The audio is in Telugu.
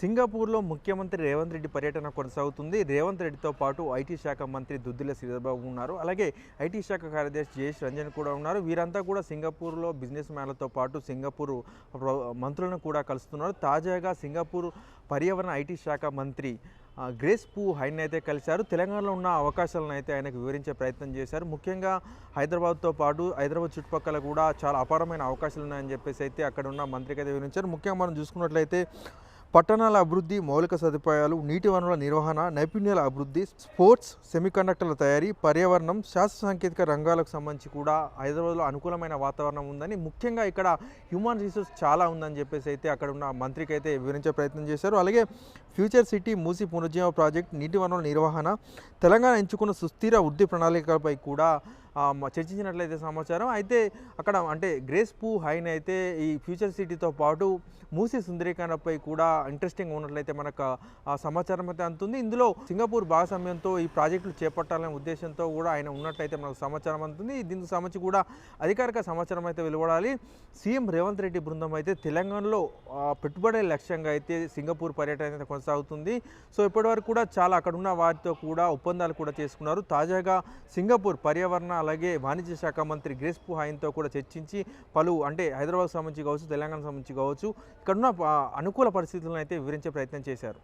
సింగపూర్లో ముఖ్యమంత్రి రేవంత్ రెడ్డి పర్యటన కొనసాగుతుంది. రేవంత్ రెడ్డితో పాటు ఐటీ శాఖ మంత్రి దుద్దిల శ్రీధర్బాబు ఉన్నారు. అలాగే ఐటీ శాఖ కార్యదర్శి జయేష్ రంజన్ కూడా ఉన్నారు. వీరంతా కూడా సింగపూర్లో బిజినెస్ మ్యాన్లతో పాటు సింగపూర్ మంత్రులను కూడా కలుస్తున్నారు. తాజాగా సింగపూర్ పర్యావరణ ఐటీ శాఖ మంత్రి గ్రేస్ పూ హైన్ అయితే కలిశారు. తెలంగాణలో ఉన్న అవకాశాలను అయితే ఆయనకు వివరించే ప్రయత్నం చేశారు. ముఖ్యంగా హైదరాబాద్తో పాటు హైదరాబాద్ చుట్టుపక్కల కూడా చాలా అపారమైన అవకాశాలు ఉన్నాయని చెప్పేసి అయితే అక్కడ ఉన్న మంత్రికి అయితే వివరించారు. ముఖ్యంగా మనం చూసుకున్నట్లయితే పట్టణాల అభివృద్ధి మౌలిక సదుపాయాలు నీటి వనరుల నిర్వహణ నైపుణ్యాల అభివృద్ధి స్పోర్ట్స్ సెమీకండక్టర్ల తయారీ పర్యావరణం శాస్త్ర సాంకేతిక రంగాలకు సంబంధించి కూడా హైదరాబాద్లో అనుకూలమైన వాతావరణం ఉందని ముఖ్యంగా ఇక్కడ హ్యూమన్ రిసోర్స్ చాలా ఉందని చెప్పేసి అయితే అక్కడ ఉన్న మంత్రికి అయితే వివరించే ప్రయత్నం చేశారు. అలాగే ఫ్యూచర్ సిటీ మూసి పునరుజ్జీవ ప్రాజెక్ట్ నీటి వనరుల నిర్వహణ తెలంగాణ ఎంచుకున్న సుస్థిర వృద్ధి ప్రణాళికలపై కూడా చర్చించినట్లయితే సమాచారం. అయితే అక్కడ అంటే గ్రేస్ పూ హైన్ అయితే ఈ ఫ్యూచర్ సిటీతో పాటు మూసి సుందరీకరణపై కూడా ఇంట్రెస్టింగ్ ఉన్నట్లయితే మనకు ఆ సమాచారం అయితే అందుతుంది. ఇందులో సింగపూర్ భాగస్వామ్యంతో ఈ ప్రాజెక్టులు చేపట్టాలనే ఉద్దేశంతో కూడా ఆయన ఉన్నట్లయితే మనకు సమాచారం అందుతుంది. దీనికి సంబంధించి కూడా అధికారిక సమాచారం అయితే వెలువడాలి. సీఎం రేవంత్ రెడ్డి బృందం అయితే తెలంగాణలో పెట్టుబడి లక్ష్యంగా అయితే సింగపూర్ పర్యటన అయితే కొనసాగుతుంది. సో ఇప్పటివరకు కూడా చాలా అక్కడ ఉన్న వారితో కూడా ఒప్పందాలు కూడా చేసుకున్నారు. తాజాగా సింగపూర్ పర్యావరణ అలాగే వాణిజ్య శాఖ మంత్రి గ్రేస్ పుహాయిన్తో కూడా చర్చించి పలు అంటే హైదరాబాద్ సంబంధించి కావచ్చు తెలంగాణ సంబంధించి కావచ్చు ఇక్కడున్న అనుకూల పరిస్థితులను అయితే వివరించే ప్రయత్నం చేశారు.